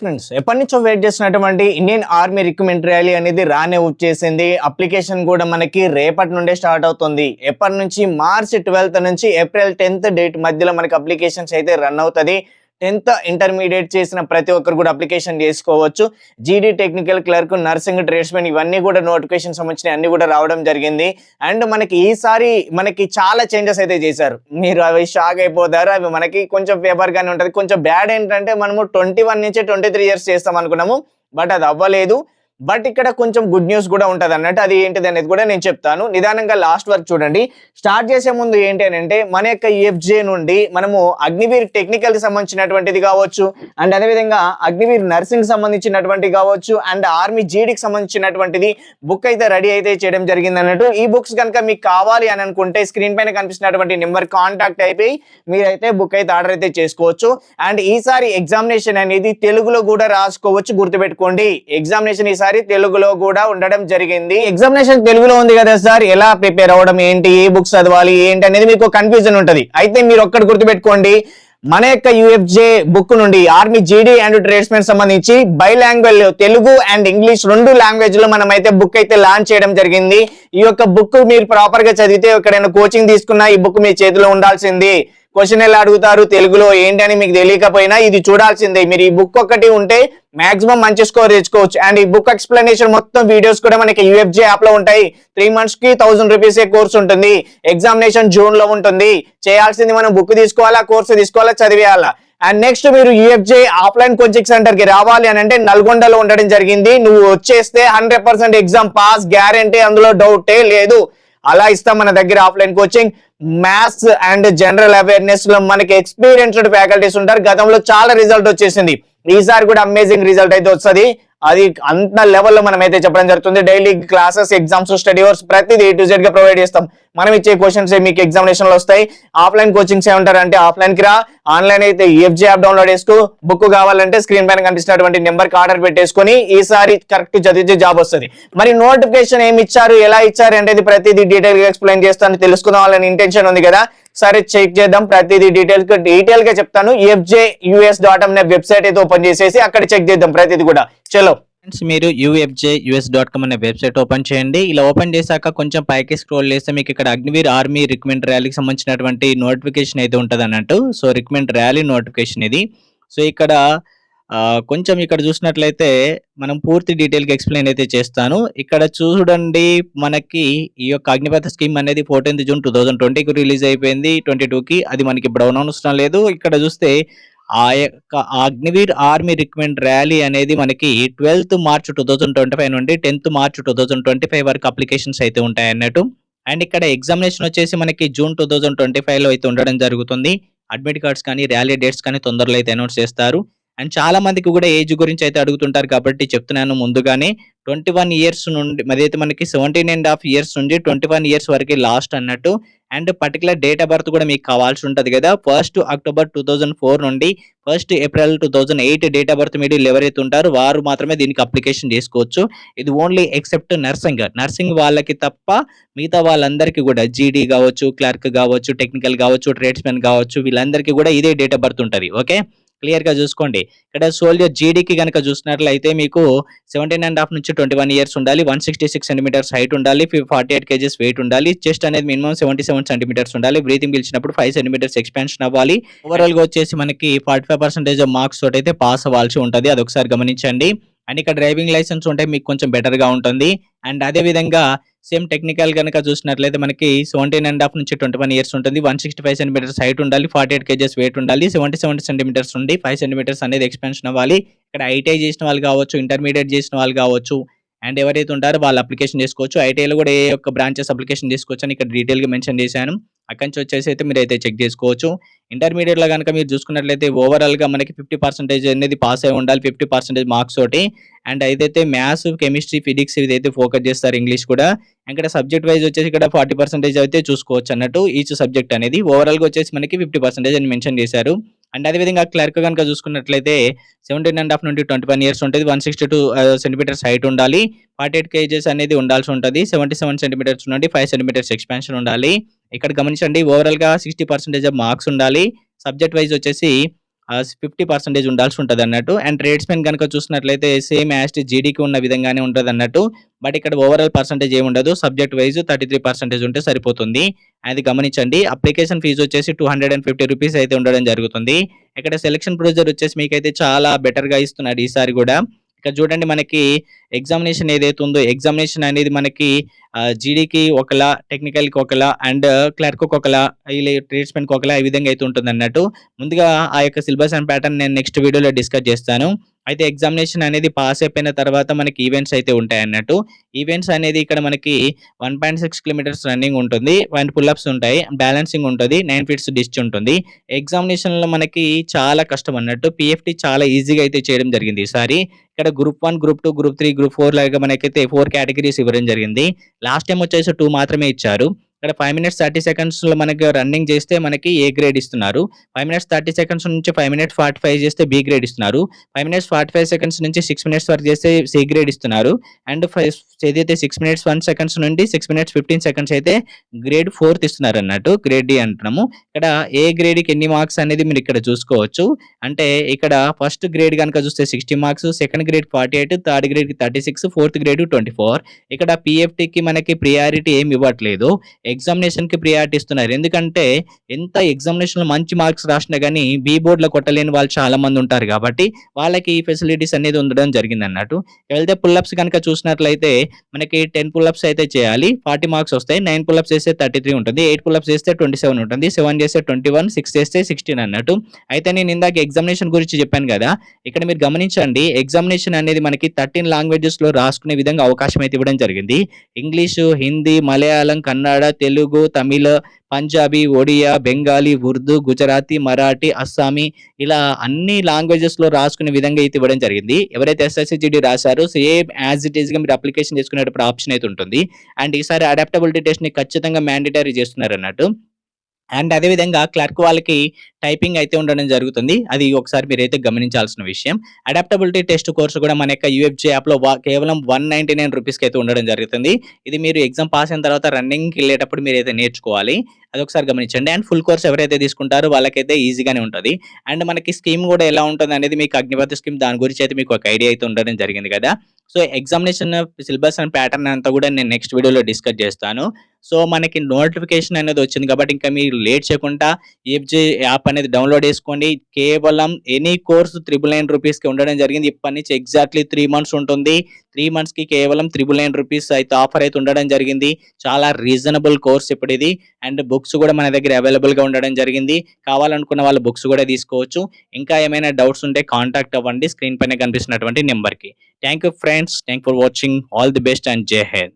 Friends ఎప్పటి నుంచో wait చేసినటువంటి ఇండియన్ ఆర్మీ రిక్రూట్మెంట్ ర్యాలీ అనేది రానే వచ్చేసింది అప్లికేషన్ కూడా మనకి రేపటి నుండే స్టార్ట్ అవుతుంది. ఎప్పటి నుంచి? మార్చ్ ట్వెల్త్ నుంచి ఏప్రిల్ టెన్త్ డేట్ మధ్యలో మనకి అప్లికేషన్స్ అయితే రన్ అవుతుంది. టెన్త్ ఇంటర్మీడియట్ చేసిన ప్రతి ఒక్కరు కూడా అప్లికేషన్ చేసుకోవచ్చు. జీడీ టెక్నికల్ క్లర్క్ నర్సింగ్ ట్రేడ్స్మెన్ ఇవన్నీ కూడా నోటిఫికేషన్ సంబంధించిన అన్ని కూడా రావడం జరిగింది. అండ్ మనకి ఈసారి మనకి చాలా చేంజెస్ అయితే చేశారు. మీరు అవి షాక్ అయిపోతారు. అవి మనకి కొంచెం ఫేవర్ ఉంటుంది. కొంచెం బ్యాడ్ ఏంటంటే మనము ట్వంటీ వన్ నుంచి ట్వంటీ త్రీ ఇయర్స్ చేస్తాం అనుకున్నాము. బట్ అది అవ్వలేదు. బట్ ఇక్కడ కొంచెం గుడ్ న్యూస్ కూడా ఉంటుంది అన్నట్టు అది ఏంటిది అనేది కూడా నేను చెప్తాను. నిదానంగా లాస్ట్ వరకు చూడండి. స్టార్ట్ చేసే ముందు ఏంటి అని అంటే మన యొక్క ఎఫ్జే నుండి మనము అగ్నివీర్ టెక్నికల్కి సంబంధించినటువంటిది కావచ్చు అండ్ అదేవిధంగా అగ్నివీర్ నర్సింగ్ సంబంధించినటువంటి కావచ్చు అండ్ ఆర్మీ జీడీకి సంబంధించినటువంటిది బుక్ అయితే రెడీ అయితే చేయడం జరిగింది అన్నట్టు. ఈ బుక్స్ కనుక మీకు కావాలి అని అనుకుంటే స్క్రీన్ పైన కనిపిస్తున్నటువంటి నెంబర్ కాంటాక్ట్ అయిపోయి మీరైతే బుక్ అయితే ఆర్డర్ అయితే చేసుకోవచ్చు. అండ్ ఈసారి ఎగ్జామినేషన్ అనేది తెలుగులో కూడా రాసుకోవచ్చు గుర్తుపెట్టుకోండి. ఎగ్జామినేషన్ ఈసారి తెలుగులో కూడా ఉండడం జరిగింది. ఎగ్జామినేషన్ తెలుగులో ఉంది కదా సార్? ఎలా ప్రిపేర్ అవ్వడం ఏంటి? ఏ బుక్స్ చదవాలి? ఏంటి అనేది మీకు కన్ఫ్యూజన్ ఉంటది. అయితే మీరు ఒక్కటి గుర్తుపెట్టుకోండి. మన యొక్క యుఎఫ్జే బుక్ నుండి ఆర్మీ జీడీ అండ్ ట్రేడ్స్మెన్ సంబంధించి bi language Telugu and English రెండు లాంగ్వేజ్లో మనం అయితే బుక్ అయితే లాంచ్ చేయడం జరిగింది. ఈ యొక్క బుక్ మీరు ప్రాపర్గా చదివితే ఎక్కడైనా కోచింగ్ తీసుకున్నా ఈ బుక్ మీ చేతిలో ఉండాల్సింది. క్వశ్చన్ ఎలా అడుగుతారు తెలుగులో ఏంటి అని మీకు తెలియకపోయినా ఇది చూడాల్సిందే. మీరు ఈ బుక్ ఒక్కటి ఉంటే మాక్సిమం మంచి స్కోర్ తెచ్చుకోవచ్చు. అండ్ ఈ బుక్ ఎక్స్ప్లెనేషన్ మొత్తం వీడియోస్ కూడా మనకి యూఎఫ్జే యాప్లో ఉంటాయి. త్రీ మంత్స్కి థౌసండ్ రూపీస్ ఏ కోర్స్ ఉంటుంది. ఎగ్జామినేషన్ జూన్లో ఉంటుంది. చేయాల్సింది మనం బుక్ తీసుకోవాలా కోర్సు తీసుకోవాలా చదివేయాలా? అండ్ నెక్స్ట్ మీరు U F J offline coaching సెంటర్కి రావాలి అని అంటే నల్గొండలో ఉండడం జరిగింది. నువ్వు వచ్చేస్తే hundred percent exam pass guarantee అందులో డౌటే లేదు. అలా ఇస్తాం మన దగ్గర offline coaching. Maths and general అవేర్నెస్లో మనకి ఎక్స్పీరియన్స్డ్ ఫ్యాకల్టీస్ ఉంటారు. గతంలో చాలా రిజల్ట్ వచ్చేసింది. ఈసారి కూడా అమేజింగ్ రిజల్ట్ అయితే వస్తుంది. అది అంత లెవెల్లో మనం అయితే చెప్పడం జరుగుతుంది. Daily classes exams study hours ప్రతిదీ టు జెడ్గా ప్రొవైడ్ చేస్తాం. మనం ఇచ్చే క్వశ్చన్స్ మీకు ఎగ్జామినేషన్లో వస్తాయి. ఆఫ్లైన్ కోచింగ్స్ ఏమంటారు అంటే ఆఫ్లైన్కి రా. ఆన్లైన్ అయితే E F J app download చేసుకో. బుక్ కావాలంటే స్క్రీన్ పైన కనిపిస్తున్నటువంటి నెంబర్కి ఆర్డర్ పెట్టేసుకొని ఈసారి కరెక్ట్ చదివితే జాబ్ వస్తుంది. మరి నోటిఫికేషన్ ఏమి ఇచ్చారు? ఎలా ఇచ్చారు? అంటే ప్రతిదీ డీటెయిల్గా ఎక్స్ప్లెయిన్ చేస్తాను. తెలుసుకుందాం వాళ్ళని ఇంటెన్షన్ ఉంది కదా. సరే చెక్ చేద్దాం. ప్రతిదీ డీటెయిల్స్ డీటెయిల్గా చెప్తాను. F J U S dot అనే వెబ్సైట్ అయితే ఓపెన్ చేసేసి అక్కడ చెక్ చేద్దాం ప్రతిదీ కూడా. చలో. ఫ్రెండ్స్ మీరు U F J U S dot com అనే వెబ్సైట్ ఓపెన్ చేయండి. ఇలా ఓపెన్ చేశాక కొంచెం పైకి స్క్రోల్ చేస్తే మీకు ఇక్కడ అగ్నివీర్ ఆర్మీ రిక్రూట్మెంట్ ర్యాలీకి సంబంధించినటువంటి నోటిఫికేషన్ అయితే ఉంటుంది అన్నట్టు సో రిక్రూట్మెంట్ ర్యాలీ నోటిఫికేషన్ ఇది. సో ఇక్కడ కొంచెం ఇక్కడ చూసినట్లయితే మనం పూర్తి డీటెయిల్గా ఎక్స్ప్లెయిన్ అయితే చేస్తాను. ఇక్కడ చూడండి మనకి ఈ యొక్క అగ్నిపథ స్కీమ్ అనేది ఫోర్టీన్త్ జూన్ టూ థౌజండ్ ట్వంటీకి రిలీజ్ అయిపోయింది ట్వంటీ టూకి. అది మనకి ఇప్పుడు అవసరం లేదు. ఇక్కడ చూస్తే ఆ యొక్క అగ్నివీర్ ఆర్మీ రిక్రూట్మెంట్ ర్యాలీ అనేది మనకి twelfth March two thousand twenty five నుండి tenth March two thousand twenty five వరకు అప్లికేషన్స్ అయితే ఉంటాయి అన్నట్టు. అండ్ ఇక్కడ ఎగ్జామినేషన్ వచ్చేసి మనకి జూన్ టూ థౌజండ్ ట్వంటీ ఫైవ్లో అయితే ఉండడం జరుగుతుంది. అడ్మిట్ కార్డ్స్ కానీ ర్యాలీ డేట్స్ కానీ తొందరలో అయితే అనౌన్స్ చేస్తారు. అండ్ చాలా మందికి కూడా ఏజ్ గురించి అయితే అడుగుతుంటారు కాబట్టి చెప్తున్నాను ముందుగానే. ట్వంటీ వన్ ఇయర్స్ నుండి అదైతే మనకి సెవెంటీన్ అండ్ హాఫ్ ఇయర్స్ నుండి ట్వంటీ వన్ ఇయర్స్ వరకు లాస్ట్ అన్నట్టు. And particular date of birth కూడా మీకు కావాల్సి ఉంటుంది కదా. First October two thousand four నుండి first April two thousand eight date of birth మీరు ఎవరైతే ఉంటారో వారు మాత్రమే దీనికి అప్లికేషన్ చేసుకోవచ్చు. ఇది ఓన్లీ ఎక్సెప్ట్ నర్సింగ్ నర్సింగ్ వాళ్ళకి తప్ప మిగతా వాళ్ళందరికీ కూడా జీడీ కావచ్చు క్లర్క్ కావచ్చు టెక్నికల్ కావచ్చు ట్రేడ్స్మెన్ కావచ్చు వీళ్ళందరికీ కూడా ఇదే డేట్ ఆఫ్ బర్త్ ఉంటుంది. ఓకే? క్లియర్గా చూసుకోండి. ఇక్కడ సోల్జర్ జీడీకి కనుక చూసినట్లయితే మీకు సెవెంటీన్ అండ్ హాఫ్ నుంచి ట్వంటీ వన్ ఇయర్స్ ఉండాలి one sixty six centimeters height ఉండాలి ఫార్టీ ఎయిట్ కేజెస్ వెయిట్ ఉండాలి చెస్ట్ అనేది మినిమం సెవెంటీ సెవెన్ సెంటీమీటర్స్ ఉండాలి బ్రీతింగ్ పిలిచినప్పుడు ఫైవ్ సెంటీమీటర్స్ ఎక్స్పాన్షన్ అవ్వాలి. ఓవరాల్గా వచ్చేసి మనకి ఫార్టీ ఫైవ్ పర్సెంటేజ్ మార్క్స్ తోటి అయితే పాస్ అవ్వాల్సి ఉంటుంది. అది ఒకసారి గమనించండి. అండ్ ఇక్కడ డ్రైవింగ్ లైసెన్స్ ఉంటే మీకు కొంచెం బెటర్గా ఉంటుంది. అండ్ అదేవిధంగా సేమ్ టెక్నికల్ కనుక చూసినట్లయితే మనకి సెవెంటీన్ అండ్ హాఫ్ నుంచి ట్వంటీ వన్ ఇయర్స్ ఉంటుంది. One sixty five centimeters height ఉండాలి ఫార్టీ ఎయిట్ కేజెస్ వెయిట్ ఉండాలి సెవెంటీ సెవెంటీ సెంటీమీటర్స్ ఉండి ఫైవ్ సెంటీమీటర్స్ అనేది ఎక్స్పెన్షన్ అవ్వాలి. ఇక్కడ ఐటీఐ చేసిన వాళ్ళు కావచ్చు ఇంటర్మీడియట్ చేసిన వాళ్ళు కావచ్చు అండ్ ఎవరైతే ఉంటారో వాళ్ళు అప్లికేషన్ చేసుకోవచ్చు. ఐటీఐలో కూడా ఏ యొక్క బ్రాంచెస్ అప్లికేషన్ చేసుకోవచ్చు అని ఇక్కడ డీటెయిల్గా మెన్షన్ చేశాను. అక్కడి నుంచి వచ్చేసి అయితే మీరు అయితే చెక్ చేసుకోవచ్చు ఇంటర్మీడియట్లో కనుక మీరు చూసుకున్నట్లయితే ఓవరాల్గా మనకి ఫిఫ్టీ పర్సెంటేజ్ అనేది పాస్ అయి ఉండాలి ఫిఫ్టీ పర్సెంటేజ్ మార్క్స్ తోటి. అండ్ అయితే మ్యాథ్స్ కెమిస్ట్రీ ఫిజిక్స్ ఇది అయితే ఫోకస్ చేస్తారు ఇంగ్లీష్ కూడా. ఇక్కడ సబ్జెక్ట్ వైజ్ వచ్చేసి ఇక్కడ ఫార్టీ పర్సెంటేజ్ అయితే చూసుకోవచ్చు అన్నట్టు ఈచ్ సబ్జెక్ట్ అనేది. ఓవరాల్గా వచ్చేసి మనకి ఫిఫ్టీ పర్సెంటేజ్ అని మెన్షన్ చేశారు. అండ్ అదేవిధంగా క్లర్క్ కనుక చూసుకున్నట్లయితే సెవెంటీన్ అండ్ హాఫ్ నుండి ట్వంటీ వన్ ఇయర్స్ ఉంటుంది. One sixty two centimeters height ఉండాలి. ఫార్టీ ఎయిట్ కేజెస్ అనేది ఉండాల్సి ఉంటుంది. సెవెంటీ సెవెన్ సెంటీమీటర్స్ నుండి ఫైవ్ సెంటీమీటర్స్ ఎక్స్పాన్షన్ ఉండాలి. ఇక్కడ గమనించండి ఓవరాల్గా సిక్స్టీ పర్సెంటేజ్ ఆఫ్ మార్క్స్ ఉండాలి. సబ్జెక్ట్ వైజ్ వచ్చేసి ఫిఫ్టీ పర్సెంటేజ్ ఉండాల్సి ఉంటుంది అన్నట్టు. అండ్ ట్రేడ్స్మెన్ కనుక చూసినట్లయితే సేమ్ యాస్ట్ జీడీకి ఉన్న విధంగానే ఉంటుంది అన్నట్టు. బట్ ఇక్కడ ఓవరాల్ పర్సెంటేజ్ ఏమి ఉండదు. Subject wise thirty three percentage ఉంటే సరిపోతుంది. అది గమనించండి. అప్లికేషన్ ఫీజు వచ్చేసి two hundred and fifty rupees అయితే ఉండడం జరుగుతుంది. ఇక్కడ సెలక్షన్ ప్రొసీజర్ వచ్చేసి మీకైతే చాలా బెటర్గా ఇస్తున్నాడు ఈసారి కూడా. ఇక్కడ చూడండి మనకి ఎగ్జామినేషన్ ఏదైతే ఉందో ఎగ్జామినేషన్ అనేది మనకి జీడీకి ఒకలా టెక్నికల్కి ఒకలా అండ్ uh, క్లర్క్ ఒకలా ట్రీట్మెంట్కి ఒకలా ఈ విధంగా అయితే ఉంటుంది అన్నట్టు ముందుగా ఆ యొక్క సిలబస్ అండ్ ప్యాటర్న్ నేను నెక్స్ట్ వీడియోలో డిస్కస్ చేస్తాను. అయితే ఎగ్జామినేషన్ అనేది పాస్ అయిపోయిన తర్వాత మనకి ఈవెంట్స్ అయితే ఉంటాయి అన్నట్టు. ఈవెంట్స్ అనేది ఇక్కడ మనకి one point six kilometres running ఉంటుంది. వన్ పుల్అప్స్ ఉంటాయి. బ్యాలెన్సింగ్ ఉంటుంది. నైన్ ఫీట్స్ డిస్ట్ ఉంటుంది. ఎగ్జామినేషన్లో మనకి చాలా కష్టం అన్నట్టు. పిఎఫ్టీ చాలా ఈజీగా అయితే చేయడం జరిగింది ఈసారి. ఇక్కడ group one group two group three group four లాగా మనకైతే ఫోర్ కేటగిరీస్ ఇవ్వడం జరిగింది. లాస్ట్ టైం వచ్చేసి టూ మాత్రమే ఇచ్చారు. ఇక్కడ ఫైవ్ మినిట్స్ థర్టీ సెకండ్స్లో మనకి రన్నింగ్ చేస్తే మనకి ఏ గ్రేడ్ ఇస్తున్నారు. ఫైవ్ మినిట్స్ థర్టీ సెకండ్స్ నుంచి ఫైవ్ మినిట్స్ ఫార్టీ ఫైవ్ చేస్తే బి గ్రేడ్ ఇస్తున్నారు. Five minutes forty five seconds నుంచి సిక్స్ మినిట్స్ వరకు చేస్తే సి గ్రేడ్ ఇస్తున్నారు. అండ్ ఫైవ్ ఏదైతే సిక్స్ మినిట్స్ వన్ సెకండ్స్ నుండి సిక్స్ మినిట్స్ ఫిఫ్టీన్ సెకండ్స్ అయితే గ్రేడ్ ఫోర్త్ ఇస్తున్నారు అన్నట్టు. గ్రేడ్ డి అంటున్నాము. ఇక్కడ ఏ గ్రేడ్కి ఎన్ని మార్క్స్ అనేది మీరు ఇక్కడ చూసుకోవచ్చు. అంటే ఇక్కడ ఫస్ట్ గ్రేడ్ కనుక చూస్తే sixty marks second grade forty eight third గ్రేడ్కి thirty six fourth grade twenty four ఇక్కడ పిఎఫ్టీకి మనకి ప్రియారిటీ ఏమి ఇవ్వట్లేదు. ఎగ్జామినేషన్కి ప్రియారిటీ ఇస్తున్నారు. ఎందుకంటే ఎంత ఎగ్జామినేషన్లో మంచి మార్క్స్ రాసినా కానీ బీ బోర్డులో కొట్టలేని వాళ్ళు చాలా మంది ఉంటారు కాబట్టి వాళ్ళకి ఈ ఫెసిలిటీస్ అనేది ఉండడం జరిగింది అన్నట్టు. వెళ్తే పుల్అప్స్ కనుక చూసినట్లయితే మనకి టెన్ పుల్అప్స్ అయితే చేయాలి. ఫార్టీ మార్క్స్ వస్తాయి. నైన్ పుల్అప్స్ చేస్తే థర్టీ త్రీ ఉంటుంది. ఎయిట్ పుల్అప్స్ చేస్తే ట్వంటీ సెవెన్ ఉంటుంది. సెవెన్ చేస్తే ట్వంటీ వన్ సిక్స్ చేస్తే సిక్స్టీన్ అన్నట్టు. అయితే నేను ఇందాక ఎగ్జామినేషన్ గురించి చెప్పాను కదా ఇక్కడ మీరు గమనించండి. ఎగ్జామినేషన్ అనేది మనకి థర్టీన్ లాంగ్వేజెస్లో రాసుకునే విధంగా అవకాశం అయితే ఇవ్వడం జరిగింది. ఇంగ్లీషు హిందీ మలయాళం కన్నడ తెలుగు తమిళ పంజాబీ ఒడియా బెంగాలీ ఉర్దూ గుజరాతీ మరాఠీ అస్సామీ ఇలా అన్ని లాంగ్వేజెస్లో రాసుకునే విధంగా అయితే ఇవ్వడం జరిగింది. ఎవరైతే ఎస్ఎస్సిజిడి రాశారో సేమ్ యాజ్ ఇట్ ఈస్గా మీరు అప్లికేషన్ చేసుకునేటప్పుడు ఆప్షన్ అయితే ఉంటుంది. అండ్ ఈసారి అడాప్టబిలిటీ టెస్ట్ని ఖచ్చితంగా మ్యాండేటరీ చేస్తున్నారు అన్నట్టు అండ్ అదేవిధంగా క్లర్క్ వాళ్ళకి టైపింగ్ అయితే ఉండడం జరుగుతుంది. అది ఒకసారి మీరైతే గమనించాల్సిన విషయం. అడాప్టబిలిటీ టెస్ట్ కోర్సు కూడా మన యొక్క యూఎఫ్జీ యాప్లో కేవలం వన్ నైంటీ నైన్ రూపీస్కి అయితే ఉండడం జరుగుతుంది. ఇది మీరు ఎగ్జామ్ పాస్ అయిన తర్వాత రన్నింగ్కి వెళ్ళేటప్పుడు మీరు అయితే నేర్చుకోవాలి. అది ఒకసారి గమనించండి. అండ్ ఫుల్ కోర్స్ ఎవరైతే తీసుకుంటారో వాళ్ళకైతే ఈజీగానే ఉంటుంది. అండ్ మనకి స్కీమ్ కూడా ఎలా ఉంటుంది అనేది మీకు అగ్నిపథ స్కీమ్ దాని గురించి అయితే మీకు ఒక ఐడియా అయితే ఉండడం జరిగింది కదా. So examination syllabus and pattern అంతా కూడా నేను నెక్స్ట్ వీడియోలో డిస్కస్ చేస్తాను. సో మనకి నోటిఫికేషన్ అనేది వచ్చింది కాబట్టి ఇంకా మీరు లేట్ చేయకుండా ఈఎఫ్జే యాప్ అనేది డౌన్లోడ్ చేసుకోండి. కేవలం ఎనీ కోర్సు త్రిబుల్ నైన్ రూపీస్కి ఉండడం జరిగింది. ఇప్పటి నుంచి ఎగ్జాక్ట్లీ త్రీ మంత్స్ ఉంటుంది. త్రీ మంత్స్కి కేవలం త్రిబుల్ నైన్ రూపీస్ అయితే ఆఫర్ అయితే ఉండడం జరిగింది. చాలా రీజనబుల్ కోర్స్ ఇప్పుడు ఇది అండ్ బుక్స్ కూడా మన దగ్గర అవైలబుల్గా ఉండడం జరిగింది. కావాలనుకున్న వాళ్ళు బుక్స్ కూడా తీసుకోవచ్చు. ఇంకా ఏమైనా డౌట్స్ ఉంటే కాంటాక్ట్ అవ్వండి. స్క్రీన్ పైన కనిపిస్తున్నటువంటి నెంబర్కి. Thank you friends. Thank for watching. All the best and Jai Hind.